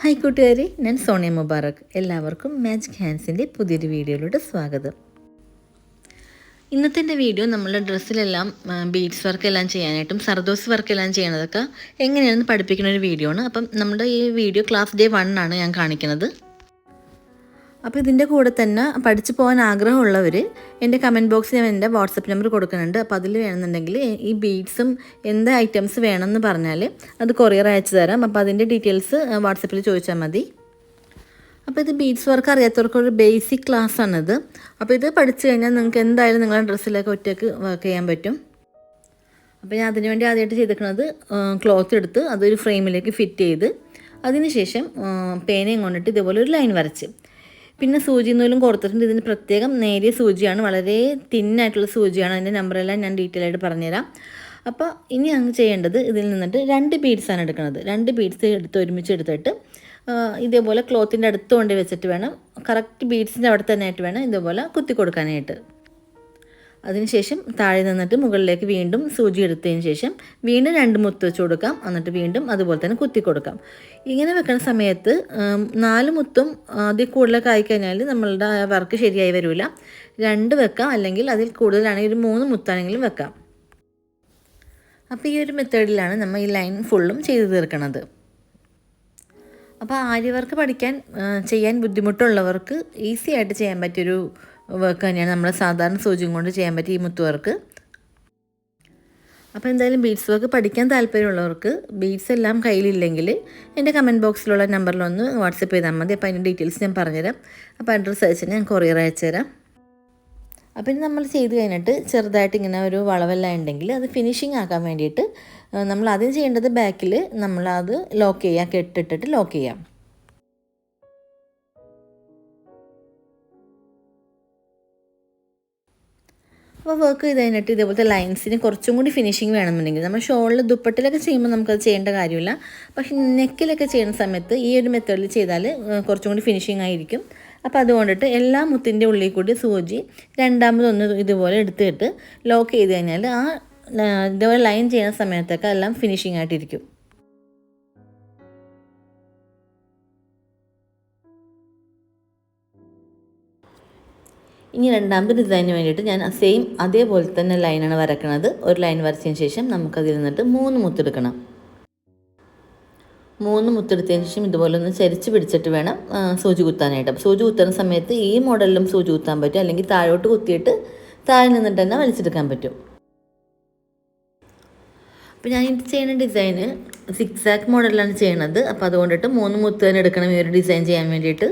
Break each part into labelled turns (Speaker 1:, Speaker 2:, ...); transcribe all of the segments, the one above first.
Speaker 1: Hi കൂട്ടുകാരെ ഞാൻ സോണിയ മുബാറക്. എല്ലാവർക്കും മാജിക് ഹാൻസിന്റെ പുതിയൊരു വീഡിയോയിലൂടെ സ്വാഗതം. ഇന്നത്തെ എന്റെ വീഡിയോ നമ്മളുടെ ഡ്രസ്സിലെല്ലാം ബീഡ്സ് വർക്ക് എല്ലാം ചെയ്യാനായിട്ടും സർദോസ് വർക്ക് എല്ലാം ചെയ്യണതൊക്കെ എങ്ങനെയാണെന്ന് പഠിപ്പിക്കുന്ന ഒരു വീഡിയോ ആണ്. അപ്പം നമ്മുടെ ഈ വീഡിയോ ക്ലാസ് ഡേ വൺ ആണ് ഞാൻ കാണിക്കുന്നത്. അപ്പോൾ ഇതിന്റെ കൂടെ തന്നെ പഠിച്ചു പോകാൻ ആഗ്രഹമുള്ളവർ എന്റെ കമന്റ് ബോക്സിൽ ഞാൻ എന്റെ വാട്സപ്പ് നമ്പർ കൊടുക്കുന്നുണ്ട്. അപ്പോൾ അതിൽ വേണമെന്നുണ്ടെങ്കിൽ ഈ ബീഡ്സും എന്ത് ഐറ്റംസ് വേണമെന്ന് പറഞ്ഞാൽ അത് കൊറിയർ അയച്ചു തരാം. അപ്പോൾ അതിന്റെ ഡീറ്റെയിൽസ് വാട്സപ്പിൽ ചോദിച്ചാൽ മതി. അപ്പോൾ ഇത് ബീഡ്സ് വർക്ക് അറിയാത്തവർക്ക് ഒരു ബേസിക് ക്ലാസ് ആണിത്. അപ്പോൾ ഇത് പഠിച്ചു കഴിഞ്ഞാൽ നിങ്ങൾക്ക് എന്തായാലും നിങ്ങളുടെ ഡ്രസ്സിലൊക്കെ ഒറ്റയ്ക്ക് വർക്ക് ചെയ്യാൻ പറ്റും. അപ്പോൾ ഞാൻ അതിനുവേണ്ടി ആദ്യമായിട്ട് ചെയ്തിരിക്കുന്നത് ക്ലോത്ത് എടുത്ത് അതൊരു ഫ്രെയിമിലേക്ക് ഫിറ്റ് ചെയ്ത് അതിനുശേഷം പേനയും കൊണ്ടിട്ട് ഇതേപോലെ ഒരു ലൈൻ വരച്ച്. പിന്നെ സൂചി നൂലും കൊടുത്തിട്ടുണ്ട്. ഇതിന് പ്രത്യേകം നേരിയ സൂചിയാണ്. വളരെ തിന്നായിട്ടുള്ള സൂചിയാണ്. അതിന്റെ നമ്പറെല്ലാം ഞാൻ ഡീറ്റെയിൽ ആയിട്ട് പറഞ്ഞുതരാം. അപ്പോൾ ഇനി അങ്ങ് ചെയ്യേണ്ടത് ഇതിൽ നിന്നിട്ട് രണ്ട് ബീഡ്സാണ് എടുക്കുന്നത്. രണ്ട് ബീഡ്സ് എടുത്ത് ഒരുമിച്ച് എടുത്തിട്ട് ഇതേപോലെ ക്ലോത്തിന്റെ അടുത്ത് കൊണ്ട് വെച്ചിട്ട് വേണം. കറക്റ്റ് ബീഡ്സിന്റെ അവിടെ തന്നെ ആയിട്ട് വേണം ഇതേപോലെ കുത്തി കൊടുക്കാനായിട്ട്. അതിനുശേഷം താഴെ നിന്നിട്ട് മുകളിലേക്ക് വീണ്ടും സൂചി എടുത്തതിന് ശേഷം വീണ്ടും രണ്ട് മുത്ത് വെച്ച് കൊടുക്കാം. എന്നിട്ട് വീണ്ടും അതുപോലെ തന്നെ കുത്തി കൊടുക്കാം. ഇങ്ങനെ വെക്കുന്ന സമയത്ത് നാല് മുത്തും അതിൽ കൂടുതലൊക്കെ ആയിക്കഴിഞ്ഞാൽ നമ്മളുടെ വർക്ക് ശരിയായി വരില്ല രണ്ട് വെക്കാം അല്ലെങ്കിൽ അതിൽ കൂടുതലാണെങ്കിൽ ഒരു മൂന്ന് മുത്താണെങ്കിലും വെക്കാം. അപ്പോൾ ഈ ഒരു മെത്തേഡിലാണ് നമ്മൾ ഈ ലൈൻ ഫുള്ളും ചെയ്തു തീർക്കുന്നത് അപ്പോൾ ആര്യവർക്ക് പഠിക്കാൻ ചെയ്യാൻ ബുദ്ധിമുട്ടുള്ളവർക്ക് ഈസി ആയിട്ട് ചെയ്യാൻ പറ്റിയൊരു വർക്ക് തന്നെയാണ്. നമ്മൾ സാധാരണ സൂചിയും കൊണ്ട് ചെയ്യാൻ പറ്റിയ ഈ മുത്തുവർക്ക് അപ്പോൾ എന്തായാലും ബീഡ്സ് വർക്ക് പഠിക്കാൻ താല്പര്യമുള്ളവർക്ക് ബീഡ്സ് എല്ലാം കയ്യിലില്ലെങ്കിൽ എന്റെ കമന്റ് ബോക്സിലുള്ള നമ്പറിലൊന്ന് വാട്സപ്പ് ചെയ്താൽ മതി. അപ്പോൾ അതിന്റെ ഡീറ്റെയിൽസ് ഞാൻ പറഞ്ഞുതരാം. അപ്പോൾ അഡ്രസ്സ് അയച്ച് ഞാൻ കൊറിയർ അയച്ചു തരാം. അപ്പോൾ ഇനി നമ്മൾ ചെയ്ത് കഴിഞ്ഞിട്ട് ചെറുതായിട്ട് ഇങ്ങനെ ഒരു വളവെല്ലാം ഉണ്ടെങ്കിൽ അത് ഫിനിഷിങ് ആക്കാൻ വേണ്ടിയിട്ട് നമ്മൾ ആദ്യം ചെയ്യേണ്ടത് ബാക്കിൽ നമ്മളത് ലോക്ക് ചെയ്യാം. കെട്ടിട്ടിട്ട് ലോക്ക് ചെയ്യാം. അപ്പോൾ വർക്ക് ചെയ്ത് കഴിഞ്ഞിട്ട് ഇതേപോലത്തെ ലൈൻസിന് കുറച്ചും കൂടി ഫിനിഷിങ് വേണമെന്നുണ്ടെങ്കിൽ നമ്മൾ ഷോളിൽ ദുപ്പട്ടിലൊക്കെ ചെയ്യുമ്പോൾ നമുക്കത് ചെയ്യേണ്ട കാര്യമില്ല. പക്ഷേ നെക്കിലൊക്കെ ചെയ്യുന്ന സമയത്ത് ഈ ഒരു മെത്തേഡിൽ ചെയ്താൽ കുറച്ചും കൂടി ഫിനിഷിങ് ആയിരിക്കും. അപ്പോൾ അതുകൊണ്ടിട്ട് എല്ലാ മുത്തിന്റെ ഉള്ളിൽ കൂടി സൂചി രണ്ടാമതൊന്ന് ഇതുപോലെ എടുത്തിട്ട് ലോക്ക് ചെയ്ത് കഴിഞ്ഞാൽ ആ ഇതുപോലെ ലൈൻ ചെയ്യുന്ന സമയത്തൊക്കെ എല്ലാം ഫിനിഷിംഗ് ആയിട്ടിരിക്കും. ഇനി രണ്ടാമത്തെ ഡിസൈനിന് വേണ്ടിയിട്ട് ഞാൻ സെയിം അതേപോലെ തന്നെ ലൈനാണ് വരക്കുന്നത് ഒരു ലൈൻ വരച്ചതിന് ശേഷം നമുക്കതിൽ നിന്നിട്ട് മൂന്ന് മുത്തെടുക്കണം. മൂന്ന് മുത്തെടുത്തതിന് ശേഷം ഇതുപോലെ ഒന്ന് ചരിച്ച് പിടിച്ചിട്ട് വേണം സൂചി കുത്താനായിട്ട്. അപ്പോൾ സൂചി കുത്തുന്ന സമയത്ത് ഈ മോഡലിലും സൂചി കുത്താൻ പറ്റും. അല്ലെങ്കിൽ താഴോട്ട് കുത്തിയിട്ട് താഴെ നിന്നിട്ട് തന്നെ വലിച്ചെടുക്കാൻ പറ്റും. അപ്പോൾ ഞാൻ ഇത് ചെയ്യുന്ന ഡിസൈന് സിക്സാക്ക് മോഡലിലാണ് ചെയ്യണത് അപ്പോൾ അതുകൊണ്ടിട്ട് മൂന്ന് മുത്ത് എടുക്കണം ഈ ഒരു ഡിസൈൻ ചെയ്യാൻ വേണ്ടിയിട്ട്.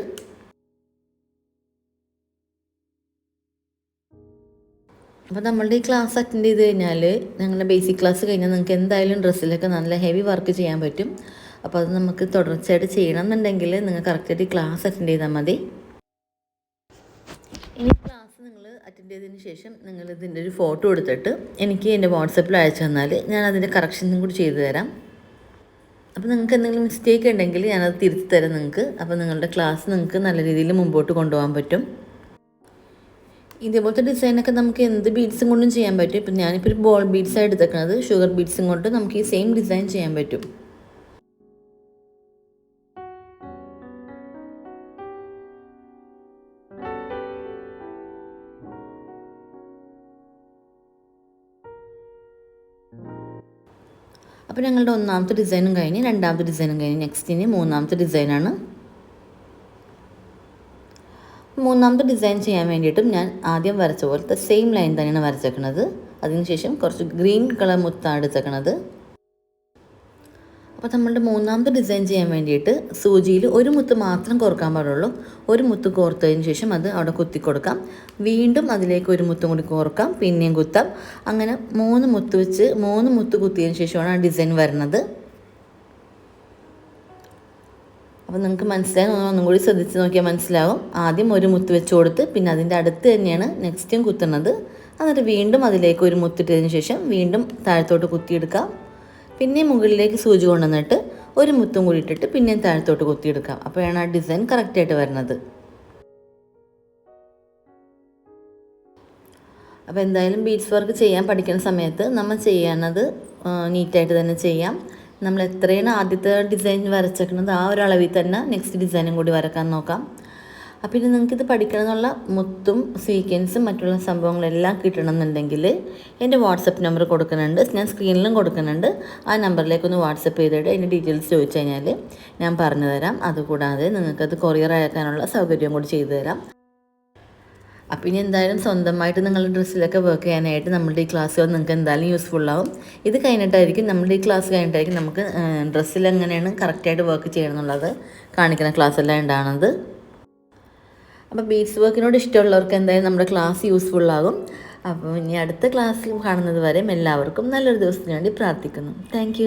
Speaker 1: അപ്പോൾ നമ്മളുടെ ഈ ക്ലാസ് അറ്റൻഡ് ചെയ്ത് കഴിഞ്ഞാൽ ഞങ്ങളുടെ ബേസിക് ക്ലാസ് കഴിഞ്ഞാൽ നിങ്ങൾക്ക് എന്തായാലും ഡ്രസ്സിലൊക്കെ നല്ല ഹെവി വർക്ക് ചെയ്യാൻ പറ്റും. അപ്പോൾ അത് നമുക്ക് തുടർച്ചയായിട്ട് ചെയ്യണം എന്നുണ്ടെങ്കിൽ നിങ്ങൾ കറക്റ്റായിട്ട് ക്ലാസ് അറ്റൻഡ് ചെയ്താൽ മതി. ഇനി ക്ലാസ് നിങ്ങൾ അറ്റൻഡ് ചെയ്തതിന് ശേഷം നിങ്ങൾ ഇതിന്റെ ഒരു ഫോട്ടോ എടുത്തിട്ട് എനിക്ക് എന്റെ വാട്സപ്പിൽ അയച്ചു തന്നാൽ ഞാൻ അതിന്റെ കറക്ഷനും കൂടി ചെയ്തു തരാം. അപ്പോൾ നിങ്ങൾക്ക് എന്തെങ്കിലും മിസ്റ്റേക്ക് ഉണ്ടെങ്കിൽ ഞാനത് തിരുത്തി തരാം നിങ്ങൾക്ക്. അപ്പോൾ നിങ്ങളുടെ ക്ലാസ് നിങ്ങൾക്ക് നല്ല രീതിയിൽ മുമ്പോട്ട് കൊണ്ടുപോകാൻ പറ്റും. ഇതേപോലത്തെ ഡിസൈനൊക്കെ നമുക്ക് എന്ത് ബീഡ്സും കൊണ്ടും ചെയ്യാൻ പറ്റും. ഇപ്പം ഞാനിപ്പോൾ ഒരു ബോൾ ബീഡ്സാണ് എടുത്തേക്കുന്നത് ഷുഗർ ബീഡ്സും കൊണ്ട് നമുക്ക് ഈ സെയിം ഡിസൈൻ ചെയ്യാൻ പറ്റും. അപ്പോൾ ഞങ്ങളുടെ ഒന്നാമത്തെ ഡിസൈനും കഴിഞ്ഞ് രണ്ടാമത്തെ ഡിസൈനും കഴിഞ്ഞ് നെക്സ്റ്റിന് മൂന്നാമത്തെ ഡിസൈനാണ് മൂന്നാമത്തെ ഡിസൈൻ ചെയ്യാൻ വേണ്ടിയിട്ടും ഞാൻ ആദ്യം വരച്ച പോലത്തെ സെയിം ലൈൻ തന്നെയാണ് വരച്ചേക്കുന്നത് അതിനുശേഷം കുറച്ച് ഗ്രീൻ കളർ മുത്താണ് എടുത്തേക്കണത്. അപ്പോൾ നമ്മളുടെ മൂന്നാമത്തെ ഡിസൈൻ ചെയ്യാൻ വേണ്ടിയിട്ട് സൂചിയിൽ ഒരു മുത്ത് മാത്രം കോർക്കാൻ പാടുള്ളൂ. ഒരു മുത്ത് കോർത്തതിന് ശേഷം അത് അവിടെ കുത്തി കൊടുക്കാം. വീണ്ടും അതിലേക്ക് ഒരു മുത്തും കൂടി കോർക്കാം. പിന്നെയും കുത്താം. അങ്ങനെ മൂന്ന് മുത്ത് വെച്ച് മൂന്ന് മുത്ത് കുത്തിയതിന് ശേഷമാണ് ആ ഡിസൈൻ വരുന്നത് അപ്പോൾ നിങ്ങൾക്ക് മനസ്സിലായി? ഒന്നും കൂടി ശ്രദ്ധിച്ച് നോക്കിയാൽ മനസ്സിലാവും. ആദ്യം ഒരു മുത്ത് വെച്ച് കൊടുത്ത് പിന്നെ അതിന്റെ അടുത്ത് തന്നെയാണ് നെക്സ്റ്റും കുത്തുന്നത്. എന്നിട്ട് വീണ്ടും അതിലേക്ക് ഒരു മുത്തിട്ടതിന് ശേഷം വീണ്ടും താഴത്തോട്ട് കുത്തിയെടുക്കാം. പിന്നെ മുകളിലേക്ക് സൂചി കൊണ്ടുവന്നിട്ട് ഒരു മുത്തും കൂടി ഇട്ടിട്ട് പിന്നെയും താഴത്തോട്ട് കുത്തിയെടുക്കാം. അപ്പോഴാണ് ആ ഡിസൈൻ കറക്റ്റായിട്ട് വരുന്നത്. അപ്പോൾ എന്തായാലും ബീഡ്സ് വർക്ക് ചെയ്യാൻ പഠിക്കുന്ന സമയത്ത് നമ്മൾ ചെയ്യുന്നത് നീറ്റായിട്ട് തന്നെ ചെയ്യാം. നമ്മൾ എത്രയാണ് ആദ്യത്തെ ഡിസൈൻ വരച്ചേക്കുന്നത് ആ ഒരു അളവിൽ തന്നെ നെക്സ്റ്റ് ഡിസൈനും കൂടി വരക്കാൻ നോക്കാം. അപ്പോൾ ഇനി നിങ്ങൾക്കിത് പഠിക്കണമെന്നുള്ള മുത്തും സീക്വൻസും മറ്റുള്ള സംഭവങ്ങളെല്ലാം കിട്ടണമെന്നുണ്ടെങ്കിൽ എന്റെ വാട്സപ്പ് നമ്പർ കൊടുക്കുന്നുണ്ട്. ഞാൻ സ്ക്രീനിലും കൊടുക്കുന്നുണ്ട്. ആ നമ്പറിലേക്ക് ഒന്ന് വാട്സപ്പ് ചെയ്തിട്ട് അതിന്റെ ഡീറ്റെയിൽസ് ചോദിച്ചു കഴിഞ്ഞാൽ ഞാൻ പറഞ്ഞു തരാം അതുകൂടാതെ നിങ്ങൾക്കത് കൊറിയർ അയക്കാനുള്ള സൗകര്യം കൂടി ചെയ്തു തരാം അപ്പം ഇനി എന്തായാലും സ്വന്തമായിട്ട് നിങ്ങളുടെ ഡ്രസ്സിലൊക്കെ വർക്ക് ചെയ്യാനായിട്ട് നമ്മളുടെ ഈ ക്ലാസ്സുകൾ നിങ്ങൾക്ക് എന്തായാലും യൂസ്ഫുൾ ആവും. ഇത് കഴിഞ്ഞിട്ടായിരിക്കും നമ്മുടെ ഈ ക്ലാസ് കഴിഞ്ഞിട്ടായിരിക്കും നമുക്ക് ഡ്രസ്സിൽ എങ്ങനെയാണ് കറക്റ്റായിട്ട് വർക്ക് ചെയ്യണം എന്നുള്ളത് കാണിക്കുന്ന ക്ലാസ് എല്ലാം ഉണ്ടാകുന്നത് അപ്പോൾ ബീഡ്സ് വർക്കിനോട് ഇഷ്ടമുള്ളവർക്ക് എന്തായാലും നമ്മുടെ ക്ലാസ് യൂസ്ഫുൾ ആകും. അപ്പോൾ ഇനി അടുത്ത ക്ലാസ്സിൽ കാണുന്നത് വരെ എല്ലാവർക്കും നല്ലൊരു ദിവസത്തിന് വേണ്ടി പ്രാർത്ഥിക്കുന്നു. താങ്ക്